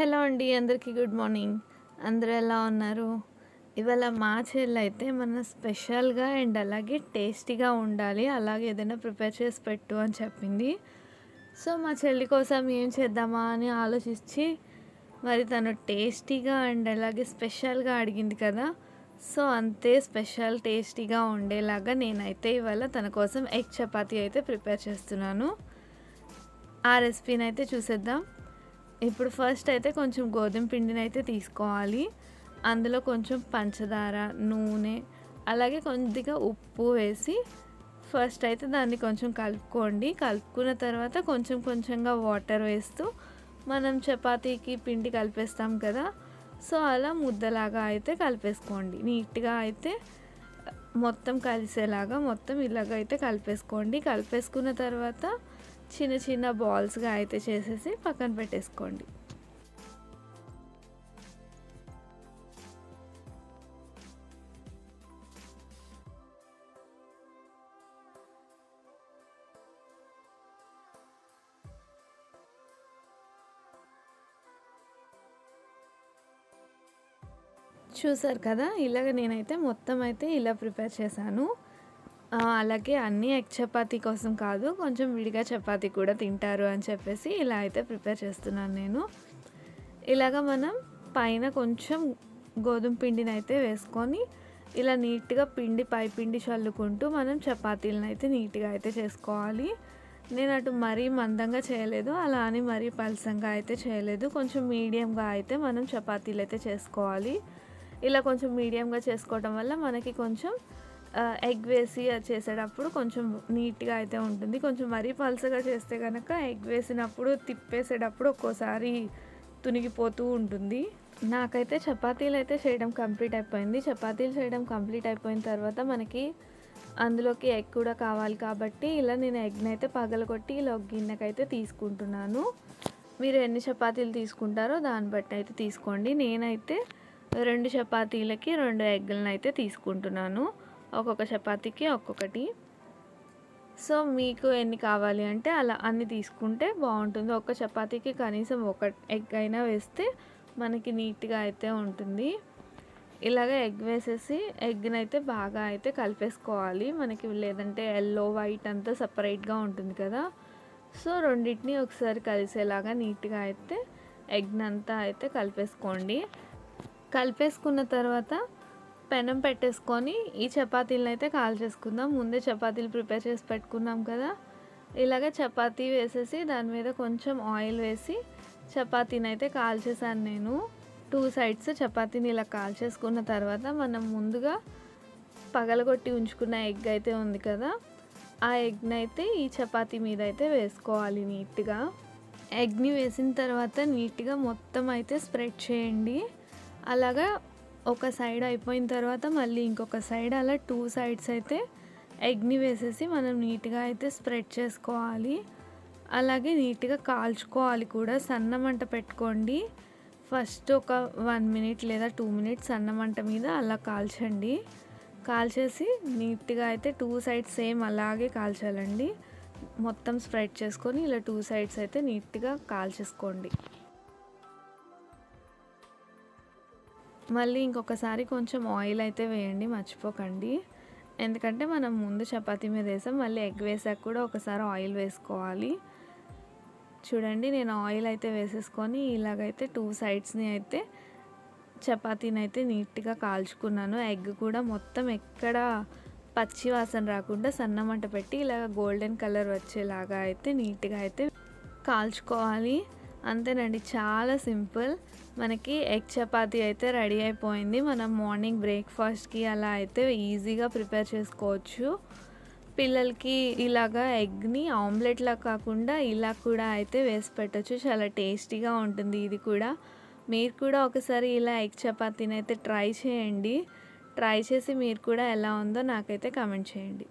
Hello అండి అందరికీ good morning. అందరూ ఎలా ఉన్నారు? ఇవాళ మా చెల్లి అయితే మన స్పెషల్గా అండ్ అలాగే టేస్టీగా ఉండాలి అలాగే ఏదైనా ప్రిపేర్ చేసి పెట్టు అని చెప్పింది. సో మా చెల్లి కోసం ఏం చేద్దామా అని ఆలోచించి మరి తను టేస్టీగా అండ్ అలాగే స్పెషల్గా అడిగింది కదా. సో అంతే స్పెషల్ టేస్టీగా ఉండేలాగా నేనైతే ఇవాళ తన కోసం ఎగ్ చపాతీ అయితే ప్రిపేర్ చేస్తున్నాను. ఆ రెసిపీని అయితే చూసేద్దాం. ఇప్పుడు ఫస్ట్ అయితే కొంచెం గోధుమ పిండిని అయితే తీసుకోవాలి. అందులో కొంచెం పంచదార నూనె అలాగే కొద్దిగా ఉప్పు వేసి ఫస్ట్ అయితే దాన్ని కొంచెం కలుపుకోండి. కలుపుకున్న తర్వాత కొంచెం కొంచెంగా వాటర్ వేస్తూ మనం చపాతీకి పిండి కలిపేస్తాం కదా సో అలా ముద్దలాగా అయితే కలిపేసుకోండి. నీట్గా అయితే మొత్తం కలిసేలాగా మొత్తం ఇలాగ అయితే కలిపేసుకోండి. కలిపేసుకున్న తర్వాత చిన్న చిన్న బాల్స్గా అయితే చేసేసి పక్కన పెట్టేసుకోండి. చూసారు కదా? ఇలాగ నేనైతే మొత్తం అయితే ఇలా ప్రిపేర్ చేశాను. అలాగే అన్నీ ఎగ్ చపాతీ కోసం కాదు కొంచెం విడిగా చపాతీ కూడా తింటారు అని చెప్పేసి ఇలా అయితే ప్రిపేర్ చేస్తున్నాను నేను. ఇలాగ మనం పైన కొంచెం గోధుమ పిండిని అయితే వేసుకొని ఇలా నీట్గా పిండి పై పిండి చల్లుకుంటూ మనం చపాతీలను అయితే నీట్గా అయితే చేసుకోవాలి. నేను అటు మరీ మందంగా చేయలేదు అలా అని మరీ పలసంగా అయితే చేయలేదు. కొంచెం మీడియంగా అయితే మనం చపాతీలు అయితే చేసుకోవాలి. ఇలా కొంచెం మీడియంగా చేసుకోవడం వల్ల మనకి కొంచెం ఎగ్ వేసి చేసేటప్పుడు కొంచెం నీట్గా అయితే ఉంటుంది. కొంచెం మరీ పలసగా చేస్తే కనుక ఎగ్ వేసినప్పుడు తిప్పేసేటప్పుడు ఒక్కోసారి తునిగిపోతూ ఉంటుంది. నాకైతే చపాతీలు అయితే చేయడం కంప్లీట్ అయిపోయింది. చపాతీలు చేయడం కంప్లీట్ అయిపోయిన తర్వాత మనకి అందులోకి ఎగ్ కూడా కావాలి కాబట్టి ఇలా నేను ఎగ్ని అయితే పగలగొట్టి ఇలా ఒక గిన్నెకైతే తీసుకుంటున్నాను. మీరు ఎన్ని చపాతీలు తీసుకుంటారో దాన్ని బట్టి అయితే తీసుకోండి. నేనైతే రెండు చపాతీలకి రెండు ఎగ్లను అయితే తీసుకుంటున్నాను. ఒక్కొక్క చపాతీకి ఒక్కొక్కటి. సో మీకు ఎన్ని కావాలి అంటే అలా అన్ని తీసుకుంటే బాగుంటుంది. ఒక్క చపాతీకి కనీసం ఒక ఎగ్ అయినా వేస్తే మనకి నీట్గా అయితే ఉంటుంది. ఇలాగ ఎగ్ వేసేసి ఎగ్ని అయితే బాగా అయితే కలిపేసుకోవాలి. మనకి లేదంటే ఎల్లో వైట్ అంతా సపరేట్గా ఉంటుంది కదా. సో రెండింటిని ఒకసారి కలిసేలాగా నీట్గా అయితే ఎగ్ని అంతా అయితే కలిపేసుకోండి. కలిపేసుకున్న తర్వాత పెనం పెట్టేసుకొని ఈ చపాతీలను అయితే కాల్చేసుకుందాం ముందే చపాతీలు ప్రిపేర్ చేసి పెట్టుకున్నాం కదా. ఇలాగ చపాతీ వేసేసి దాని మీద కొంచెం ఆయిల్ వేసి చపాతీని అయితే కాల్చేసాను నేను. టూ సైడ్స్ చపాతీని ఇలా కాల్చేసుకున్న తర్వాత మనం ముందుగా పగలగొట్టి ఉంచుకున్న ఎగ్ అయితే ఉంది కదా. ఆ ఎగ్ని అయితే ఈ చపాతీ మీద అయితే వేసుకోవాలి నీట్గా. ఎగ్ని వేసిన తర్వాత నీట్గా మొత్తం అయితే స్ప్రెడ్ చేయండి. అలాగా ఒక సైడ్ అయిపోయిన తర్వాత మళ్ళీ ఇంకొక సైడ్ అలా టూ సైడ్స్ అయితే ఎగ్ని వేసేసి మనం నీట్గా అయితే స్ప్రెడ్ చేసుకోవాలి. అలాగే నీట్గా కాల్చుకోవాలి కూడా. సన్న మంట పెట్టుకోండి. ఫస్ట్ ఒక వన్ మినిట్ లేదా టూ మినిట్స్ సన్న మంట మీద అలా కాల్చండి. కాల్చేసి నీట్గా అయితే టూ సైడ్స్ సేమ్ అలాగే కాల్చాలండి. మొత్తం స్ప్రెడ్ చేసుకొని ఇలా టూ సైడ్స్ అయితే నీట్గా కాల్చేసుకోండి. మళ్ళీ ఇంకొకసారి కొంచెం ఆయిల్ అయితే వేయండి మర్చిపోకండి. ఎందుకంటే మనం ముందు చపాతీ మీద వేసాం మళ్ళీ ఎగ్ వేసాక కూడా ఒకసారి ఆయిల్ వేసుకోవాలి. చూడండి నేను ఆయిల్ అయితే వేసేసుకొని ఇలాగైతే టూ సైడ్స్ని అయితే చపాతీని అయితే నీట్గా కాల్చుకున్నాను. ఎగ్ కూడా మొత్తం ఎక్కడ పచ్చి వాసన రాకుండా సన్నమంట పెట్టి ఇలాగ గోల్డెన్ కలర్ వచ్చేలాగా అయితే నీట్గా అయితే కాల్చుకోవాలి. అంతేనండి చాలా సింపుల్. మనకి ఎగ్ చపాతి అయితే రెడీ అయిపోయింది. మనం మార్నింగ్ బ్రేక్ఫాస్ట్కి అలా అయితే ఈజీగా ప్రిపేర్ చేసుకోవచ్చు. పిల్లలకి ఇలాగా ఎగ్ని ఆమ్లెట్లా కాకుండా ఇలా కూడా అయితే వేసి పెట్టచ్చు. చాలా టేస్టీగా ఉంటుంది ఇది కూడా. మీరు కూడా ఒకసారి ఇలా ఎగ్ చపాతీని అయితే ట్రై చేయండి. ట్రై చేసి మీరు కూడా ఎలా ఉందో నాకైతే కమెంట్ చేయండి.